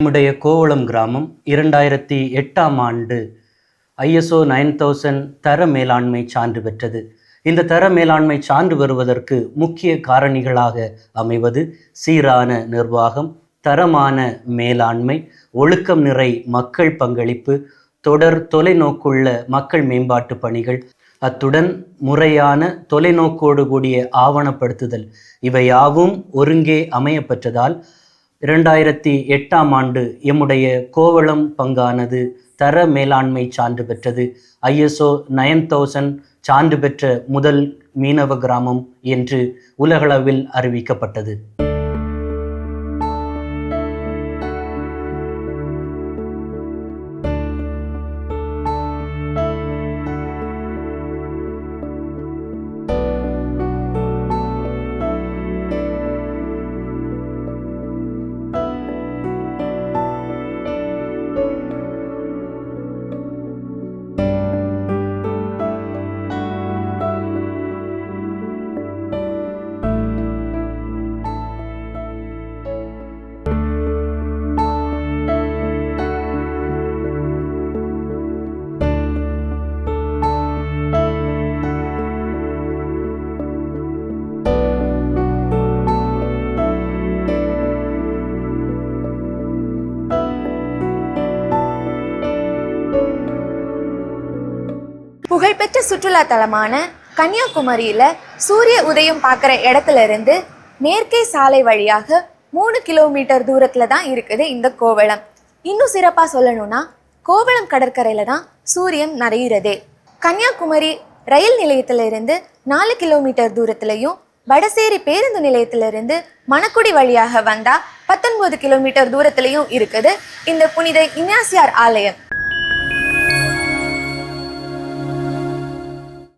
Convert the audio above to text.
நம்முடைய கோவளம் கிராமம் இரண்டாயிரத்தி எட்டாம் ஆண்டு ஐஎஸ்ஓ நைன் தௌசண்ட் தர மேலாண்மை சான்று பெற்றது. இந்த தர மேலாண்மை சான்று வருவதற்கு முக்கிய காரணிகளாக அமைவது சீரான நிர்வாகம் தரமான மேலாண்மை ஒழுக்கம் நிறை மக்கள் பங்களிப்பு தொடர் தொலைநோக்குள்ள மக்கள் மேம்பாட்டு பணிகள் அத்துடன் முறையான தொலைநோக்கோடு கூடிய ஆவணப்படுத்துதல். இவையாவும் ஒருங்கே அமையப்பெற்றதால் இரண்டாயிரத்தி எட்டாம் ஆண்டு எம்முடைய கோவளம் பங்கானது தர மேலாண்மை சான்று பெற்றது. ஐஎஸ்ஓ நயன் தௌசண்ட் சான்று பெற்ற முதல் மீனவ கிராமம் என்று உலகளவில் அறிவிக்கப்பட்டது. புகழ்பெற்ற சுற்றுலா தலமான கன்னியாகுமரியில சூரிய உதயம் பார்க்குற இடத்துல இருந்து மேற்கே சாலை வழியாக மூணு கிலோமீட்டர் தூரத்துல தான் இருக்குது இந்த கோவளம். இன்னும் சிறப்பா சொல்லணும்னா கோவளம் கடற்கரையில தான் சூரியன் மறைகிறதே கன்னியாகுமரி ரயில் நிலையத்திலிருந்து நாலு கிலோமீட்டர் தூரத்துலையும் வடசேரி பேருந்து நிலையத்திலிருந்து மணக்குடி வழியாக வந்தா பத்தொன்பது கிலோமீட்டர் தூரத்துலையும் இருக்குது இந்த புனித இன்யாசியார் ஆலயம்.